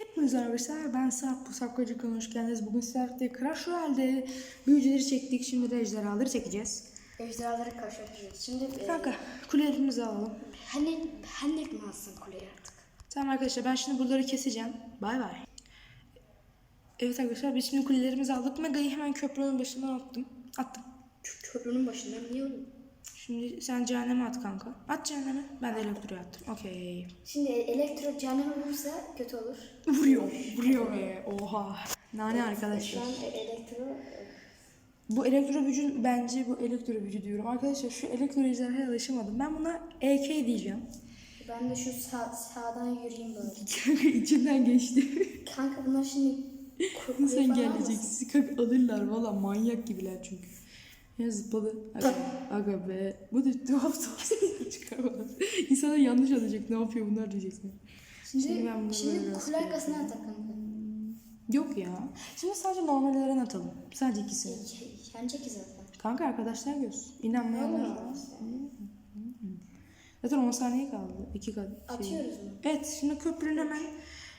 Hepinize arkadaşlar ben Sarp bu kanalına hoş geldiniz. Bugün sizlerle Crash Royale'de büyücüleri çektik. Şimdi de ejderhaları çekeceğiz. Ejderhaları karşılaştıracağız. Şimdi e, Kanka kulelerimizi alalım. Hendek, hendek mi alsın kuleyi artık? Tamam arkadaşlar ben şimdi buraları keseceğim. Bay bay. Evet arkadaşlar biz şimdi kulelerimizi aldık. Mega'yı hemen köprünün başından attım. Attım. Kö- Köprünün başında niye oğlum? Şimdi sen cehenneme at kanka. At cehenneme. Ben de elektriğe attım. Okey. Şimdi elektro cehenneme vurursa kötü olur. Vuruyor. Vuruyor be. Oha. Nane Şu arkadaşlar. an e, elektro Bu elektro bücü bence bu elektro bücü diyorum. Arkadaşlar şu elektro ejderhaya alışamadım. Ben buna EK diyeceğim. ben de şu sağ, sağdan yürüyeyim böyle. Kanka içinden geçti. Kanka bunlar şimdi falan engelleyeceksin? Kanka alırlar valla manyak gibiler çünkü. Ya zıpladı. Aga, aga be. Bu da tuhaf çıkarmadı. İnsanlar yanlış alacak. Ne yapıyor bunlar diyeceksin. Şimdi, Şimdi ben bunları şimdi atak kanka. Yok ya. Şimdi sadece normallerden atalım. Sadece ikisi. Ye- Yenecek ki zaten. Kanka arkadaşlar göz. İnanmayanlar var. Zaten 10 saniye kaldı. 2 kaldı. Şey. Atıyoruz mu? Evet şimdi köprünün hemen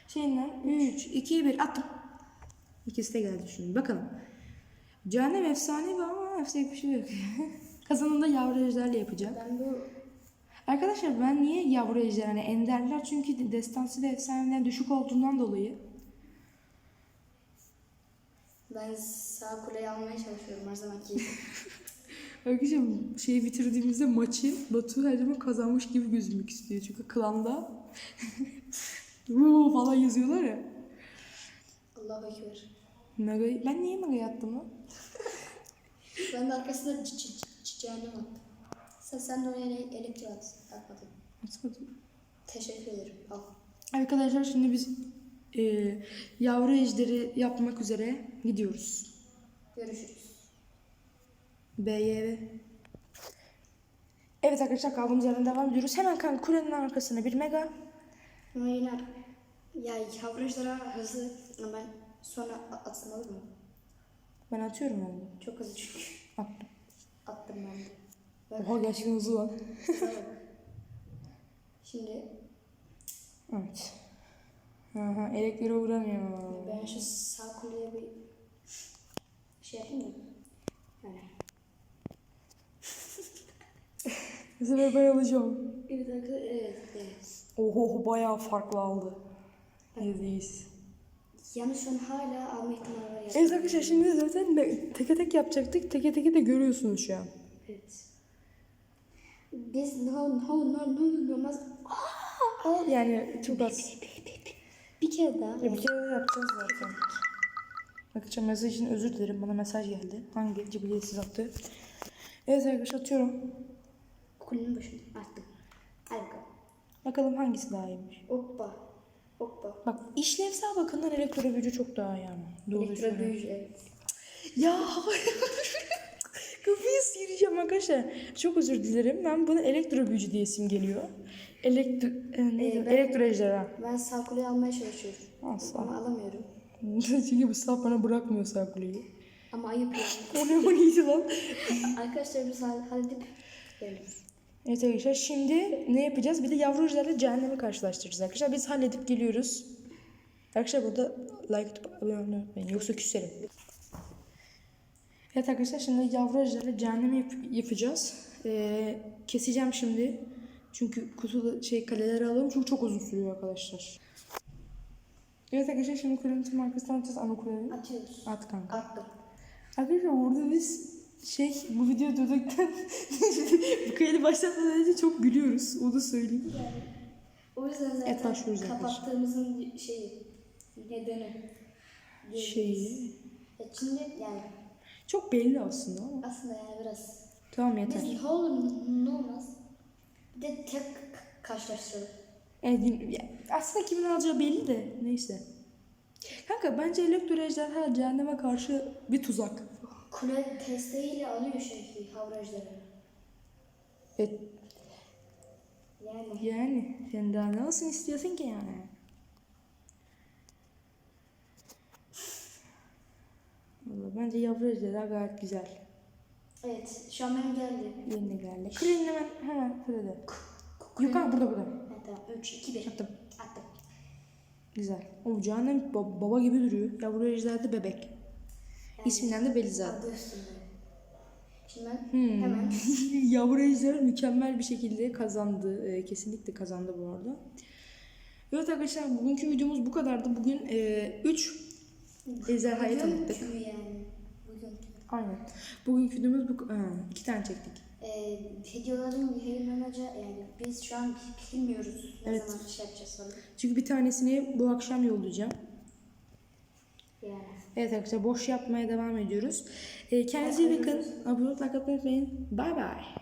şeyinden 3, 2, 1 attım. İkisi de geldi şimdi. Bakalım. Cehennem efsane bir ama yapacak bir şey yok. Kazanında yavru ejderle yapacağım. Ben bu Arkadaşlar ben niye yavru ejder hani enderler çünkü destansı ve efsaneden düşük olduğundan dolayı. ben sağ kuleyi almaya çalışıyorum her zamanki gibi. Arkadaşlar şeyi bitirdiğimizde maçı Batu her zaman kazanmış gibi gözükmek istiyor. Çünkü klanda falan yazıyorlar ya. Allahu Ekber. Mega'yı, ben niye Mega'yı attım lan? Ben de arkasına c- c- c- cehennem attım. Sen, sen de oraya ele- elektro at. Atmadın. Atmadım. Teşekkür ederim. Al. Arkadaşlar şimdi biz e, yavru ejderi yapmak üzere gidiyoruz. Görüşürüz. B'ye Evet arkadaşlar kaldığımız yerden devam ediyoruz. Hemen kanka kulenin arkasına bir mega. Yine ya yavrajlara hızlı ama ben sonra a- atsam olur mu? Ben atıyorum onu. Çok hızlı çünkü. Attım. Attım ben de. Bak, Oha gerçekten hızlı lan. Şimdi Evet. Aha, elektriğe vuramıyor. ben şu sağ kuleye bir şey yapayım mı? Yani. Bu sefer ben alacağım. Evet arkadaşlar evet evet. Oho bayağı farklı aldı. Neredeyiz? Yalnız şu an hala alma ihtimali var. ya. Evet arkadaşlar şimdi zaten teke tek yapacaktık. Teke teke de görüyorsunuz şu an. Evet. Biz no no no no no olmaz. Yani çok az. Bir kere daha. Ya bir kere de yapacağız zaten. Arkadaşlar mesaj için özür dilerim. Bana mesaj geldi. Hangi cibiliyetsiz attı. Evet arkadaşlar atıyorum. Kulenin başında attım. Hadi bakalım. Bakalım hangisi daha iyiymiş. Hoppa. Hoppa. Bak işlevsel bakımdan elektro büyücü çok daha iyi ama. Doğru Elektro söylüyorum. büyücü evet. Ya kafayı sıyıracağım arkadaşlar. Çok özür dilerim. Ben buna elektro büyücü diye isim geliyor. Elektro, e, neydi? Ee, ben- elektro ejderha. Ben sağ kuleyi almaya çalışıyorum. Asla. Ama alamıyorum. Çünkü bu saf bana bırakmıyor sağ kuleyi. Ama ayıp yani. O ne neydi lan? Arkadaşlar biz hall- halledip. Evet arkadaşlar şimdi ne yapacağız? Bir de yavru ejderle cehennemi karşılaştıracağız arkadaşlar. Biz halledip geliyoruz. Arkadaşlar burada like atıp abone olmayı unutmayın. Yoksa küserim. Evet arkadaşlar şimdi yavru ejderle cehennemi yap- yapacağız. Ee, keseceğim şimdi. Çünkü kutu şey kaleleri alalım çünkü çok uzun sürüyor arkadaşlar. Evet arkadaşlar şimdi kulenin tüm arkasından atacağız ana kuleyi. Atıyoruz. At kanka. Attım. Arkadaşlar burada biz şey bu video durduktan bu kaydı başlatmadan önce çok gülüyoruz. Onu söyleyeyim. O yüzden zaten Evet, başlıyoruz kapattığımızın şeyi nedeni. Şeyi. Ya şimdi yani Çok belli aslında ama. aslında yani biraz Tamam yeter. biz ne olur ne olmaz. Bir de tek karşılaştıralım. Evet, aslında kimin alacağı belli de neyse. Kanka bence elektro ejderha cehenneme karşı bir tuzak. Kule testeyle alıyor şey havrajları. Evet, Yani yani sen daha ne olsun istiyorsun ki yani? Vallahi bence yavru ejderha gayet güzel. evet şu an benim geldi. Yerine geldi. Krenin hemen hemen kredi. Yukarı burada burada. Evet tamam 3 2 1 Attım. attım. Güzel. O cehennem ba- baba gibi duruyor. Yavru ejder de bebek. İsminden de belli zaten. Adı üstünde. Şimdi ben Hmm. hemen Yavru ejder mükemmel bir şekilde kazandı. Ee, kesinlikle kazandı bu arada. Evet arkadaşlar bugünkü videomuz bu kadardı. Bugün 3 ejderhayı tanıttık. Bugünkü yani. Bugünkü. Aynen. Bugünkü videomuz bu. Ha, iki tane çektik. Ee, videoların yayınlanacağı yani biz şu an bilmiyoruz ne Evet. zaman şey yapacağız falan. Çünkü bir tanesini bu akşam yollayacağım. Yani. Evet arkadaşlar boş yapmaya devam ediyoruz. Ee, kendinize iyi bakın. Abone olmayı, unutmayın. Bye bye.